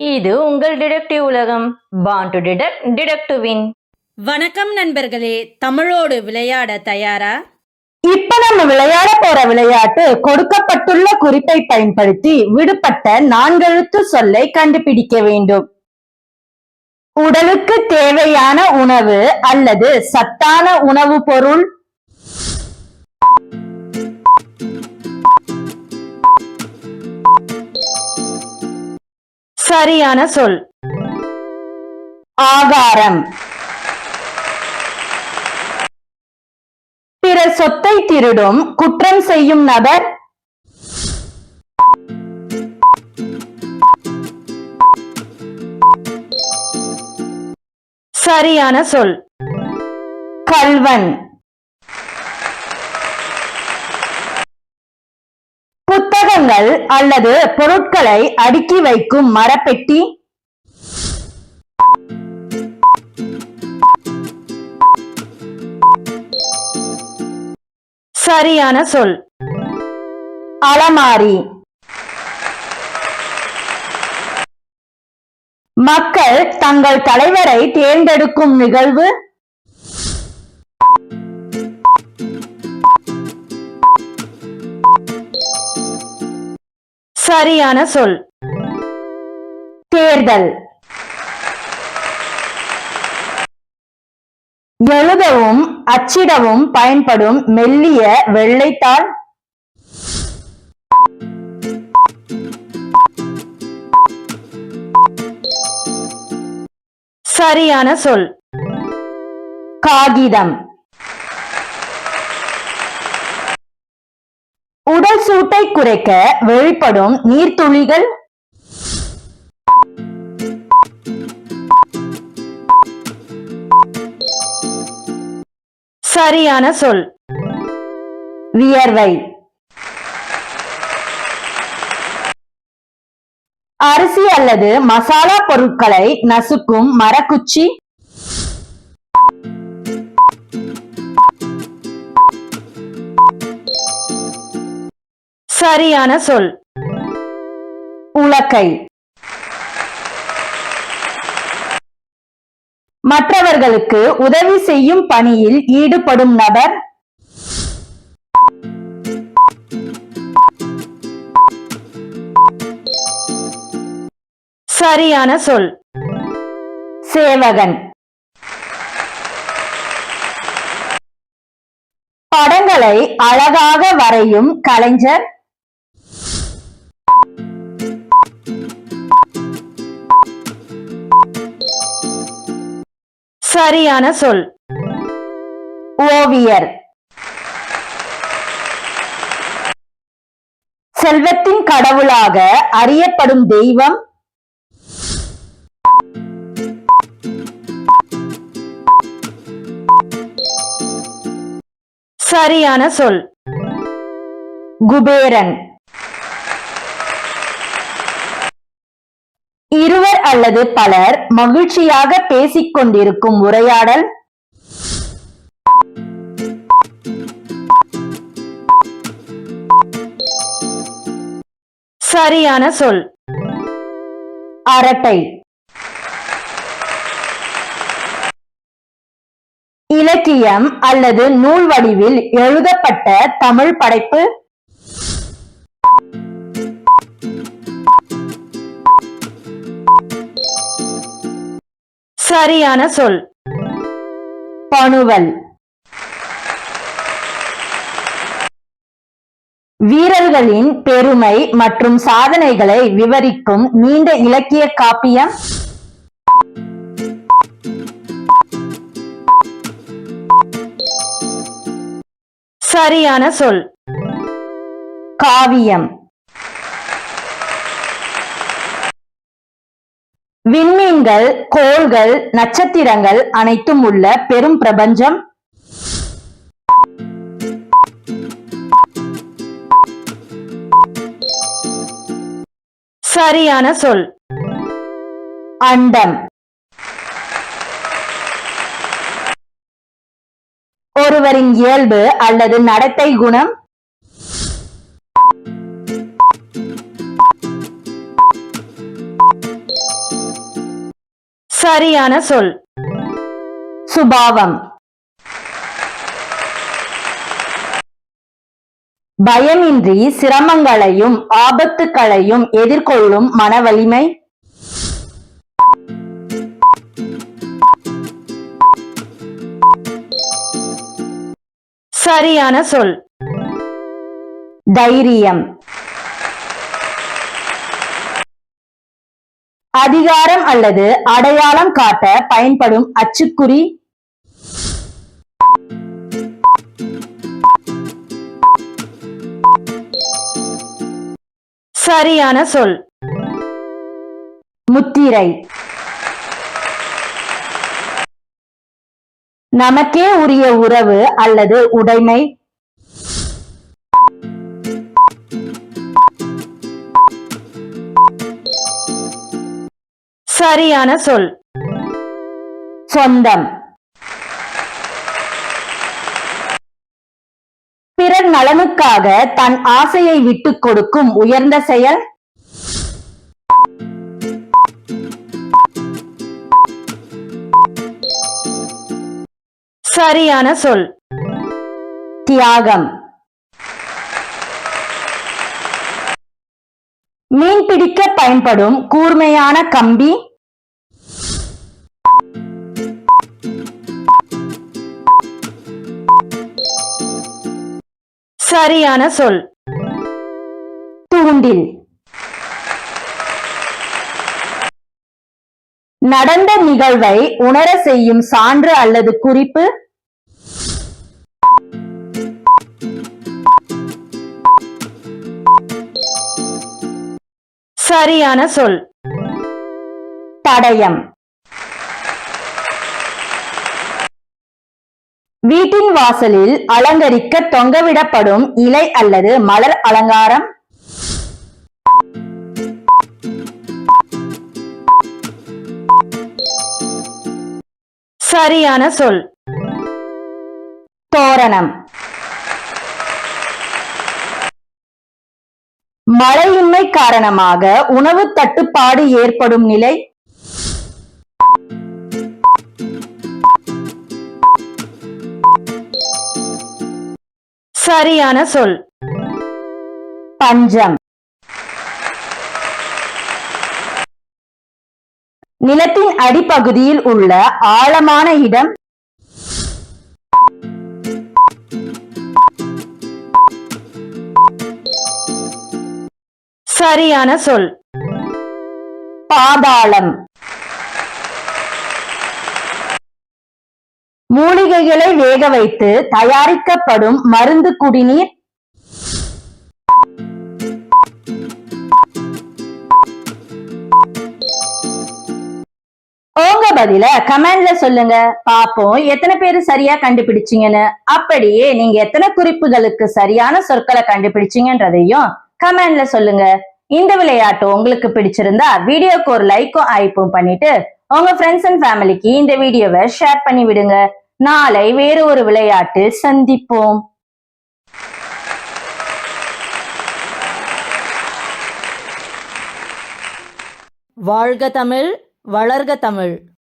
இது உங்கள் டிடெக்டிவ் உலகம். Born to detect detect to win வணக்கம் நண்பர்களே தமிழோடு விளையாட தயாரா? இப்ப நம்ம விளையாட போற விளையாட்டு கொடுக்கப்பட்டுள்ள குறிப்பை பயன்படுத்தி விடுபட்ட நான்கெழுத்து சொல்லை கண்டுபிடிக்க வேண்டும். உடலுக்கு தேவையான உணவு அல்லது சத்தான உணவு பொருள் சரியான சொல். ஆகாரம். பிறர் சொத்தை திருடும் குற்றம் செய்யும் நபர். சரியான சொல். கல்வன். புத்தகங்கள் அல்லது பொருட்களை அடுக்கி வைக்கும் மரப்பெட்டி. சரியான சொல். அலமாரி. மக்கள் தங்கள் தலைவரை தேர்ந்தெடுக்கும் நிகழ்வு. சரியான சொல். தேர்தல். எழுதவும் அச்சிடவும் பயன்படும் மெல்லிய வெள்ளைத்தாள். சரியான சொல். காகிதம். உடல் சூட்டை குறைக்க வெளிப்படும் நீர்த்துளிகள். சரியான சொல். வியர்வை. அரிசி அல்லது மசாலா பொருட்களை நசுக்கும் மரக்குச்சி. சரியான சொல். உலக்கை. மற்றவர்களுக்கு உதவி செய்யும் பணியில் ஈடுபடும் நபர். சரியான சொல். சேவகன். படங்களை அழகாக வரையும் கலைஞர் சரியான சொல். ஓவியர். செல்வத்தின் கடவுளாக அறியப்படும் தெய்வம். சரியான சொல். குபேரன். அல்லது பலர் மகிழ்ச்சியாக பேசிக் கொண்டிருக்கும் உரையாடல். சரியான சொல். அரட்டை. இலக்கியம் அல்லது நூல் வடிவில் எழுதப்பட்ட தமிழ் படைப்பு. சரியான சொல். பணுவல். வீரர்களின் பெருமை மற்றும் சாதனைகளை விவரிக்கும் நீண்ட இலக்கிய காப்பியம்? சரியான சொல். காவியம். விண்மீன்கள் கோள்கள் நட்சத்திரங்கள் அனைத்தும் உள்ள பெரும் பிரபஞ்சம். சரியான சொல். அண்டம். ஒருவரின் இயல்பு அல்லது நடத்தை குணம் சரியான சொல். சுபாவம். பயமின்றி சிரமங்களையும் ஆபத்துக்களையும் எதிர்கொள்ளும் மன வலிமை சரியான சொல். தைரியம். அதிகாரம் அல்லது அடையாளம் காட்ட பயன்படும் அச்சுக்குறி. சரியான சொல். முத்திரை. நமக்கே உரிய உறவு அல்லது உடைமை. சரியான சொல். சொந்தம். பிறர் நலனுக்காக தன் ஆசையை விட்டுக் கொடுக்கும் உயர்ந்த செயல்? சரியான சொல். தியாகம். மீன் பிடிக்க பயன்படும் கூர்மையான கம்பி? சரியான சொல். தூண்டில் நடந்த நிகழ்வை உணர செய்யும் சான்று அல்லது குறிப்பு. சரியான சொல். தடயம் வீட்டின் வாசலில் அலங்கரிக்க தொங்கவிடப்படும் இலை அல்லது மலர் அலங்காரம். சரியான சொல். தோரணம். மழையின்மை காரணமாக உணவு தட்டுப்பாடு ஏற்படும் நிலை. சரியான சொல். பஞ்சம். நிலத்தின் அடிப்பகுதியில் உள்ள ஆழமான இடம். சரியான சொல். பாதாளம். மூலிகைகளை வேக வைத்து தயாரிக்கப்படும் மருந்து குடிநீர். உங்க பதில கமெண்ட்ல சொல்லுங்க. பாப்போம் எத்தனை பேரு சரியா கண்டுபிடிச்சீங்கன்னு. அப்படியே நீங்க எத்தனை குறிப்புகளுக்கு சரியான சொற்களை கண்டுபிடிச்சீங்கன்றதையும் கமெண்ட்ல சொல்லுங்க. இந்த விளையாட்டு உங்களுக்கு பிடிச்சிருந்தா வீடியோக்கு ஒரு லைக்கும் ஐப்பும் பண்ணிட்டு உங்க ஃப்ரெண்ட்ஸ் அண்ட் ஃபேமிலிக்கு இந்த வீடியோவை ஷேர் பண்ணி விடுங்க நாளை வேறு ஒரு விளையாட்டில் சந்திப்போம். வாழ்க தமிழ் வளர்க தமிழ்.